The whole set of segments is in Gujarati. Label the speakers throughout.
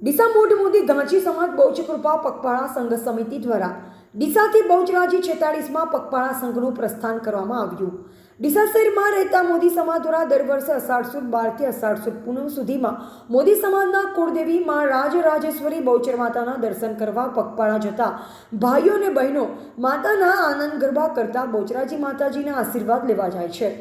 Speaker 1: ડીસા મોઢ મોદી ગાંચી સમાજ બહુચ કૃપા પગપાળા સંઘ સમિતિ દ્વારા ડીસાથી બહુચરાજી છેતાળીસમાં પગપાળા સંઘનું પ્રસ્થાન કરવામાં આવ્યું. ડીસા શહેરમાં રહેતા મોદી સમાજ દ્વારા દર વર્ષે અષાઢ સુદ બારથી અષાઢ સુદ પૂનમ સુધીમાં મોદી સમાજના કુળદેવી માં રાજરાજેશ્વરી બહુચર માતાના દર્શન કરવા પગપાળા જતા ભાઈઓ અને બહેનો માતાના આનંદ ગરબા કરતા બહુચરાજી માતાજીના આશીર્વાદ લેવા જાય છે.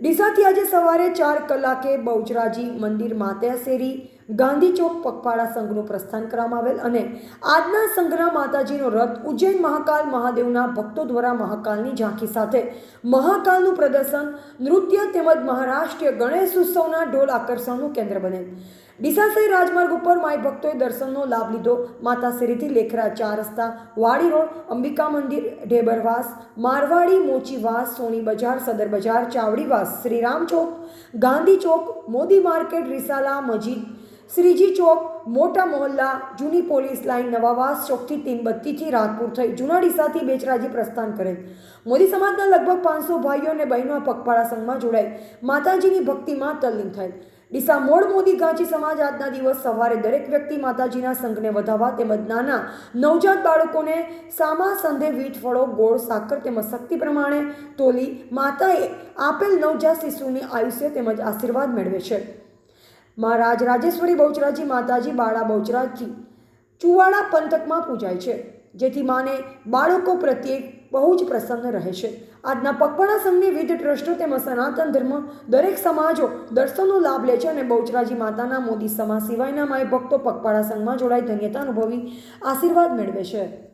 Speaker 1: ડીસાથી આજે સવારે ચાર કલાકે બહુચરાજી મંદિર માતા શેરી ગાંધી ચોક પગપાળા સંઘનું પ્રસ્થાન કરવામાં આવેલ અને આજના સંઘના માતાજીનો રથ ઉજ્જૈન મહાકાલ મહાદેવના ભક્તો દ્વારા મહાકાલની ઝાંખી સાથે મહાકાલનું પ્રદર્શન, નૃત્ય તેમજ મહારાષ્ટ્રીય ગણેશ ઉત્સવના ઢોલ આકર્ષણનું કેન્દ્ર બનેલ ડીસા રાજમાર્ગ ઉપર માય ભક્તોએ દર્શનનો લાભ લીધો. માતા શેરીથી લેખરા ચાર રસ્તા, વાડી રોડ, અંબિકા મંદિર ઢેબરવાસ મારવાડી મોચીવાસ સોની બજાર, સદર બજાર ચાવડીવાસ શ્રીરામ ચોક, ગાંધી ચોક, મોદી માર્કેટ, રિસાલા, મજીદ શ્રીજી ચોક, મોટા મોહલ્લા, જૂની પોલીસ લાઇન નવાવાસ ચોકથી તીનબત્તીથી રાતપુર થઈ જૂના ડીસાથી બેચરાજી પ્રસ્થાન કરેલ મોદી સમાજના લગભગ પાંચસો ભાઈઓ અને બહેનો પગપાળા સંઘમાં જોડાઈ. માતાજીની ભક્તિમાં તલ્લીન થયેલ. ડીસા મોડ મોદી ગાંચી સમાજ આજના દિવસ સવારે દરેક વ્યક્તિ માતાજીના સંઘને વધાવવા તેમજ નાના નવજાત બાળકોને સામા સંધે વીજ ફળો, ગોળ, સાકર તેમજ શક્તિ પ્રમાણે તોલી માતાએ આપેલ નવજાત શિશુની આયુષ્ય તેમજ આશીર્વાદ મેળવે છે. મહારાજ રાજેશ્વરી બહુચરાજી માતાજી બાળા બહુચરાજી ચુવાડા પંથકમાં પૂજાય છે, જેથી માને બાળકો પ્રત્યે બહુ જ પ્રસન્ન રહે છે. આજના પગપાળા સંઘની વિવિધ ટ્રસ્ટો તેમજ સનાતન ધર્મ દરેક સમાજો દર્શનનો લાભ લે છે અને બહુચરાજી માતાના મોદી સમાજ સિવાયના માય ભક્તો પગપાળા સંઘમાં જોડાઈ ધન્યતા અનુભવી આશીર્વાદ મેળવે છે.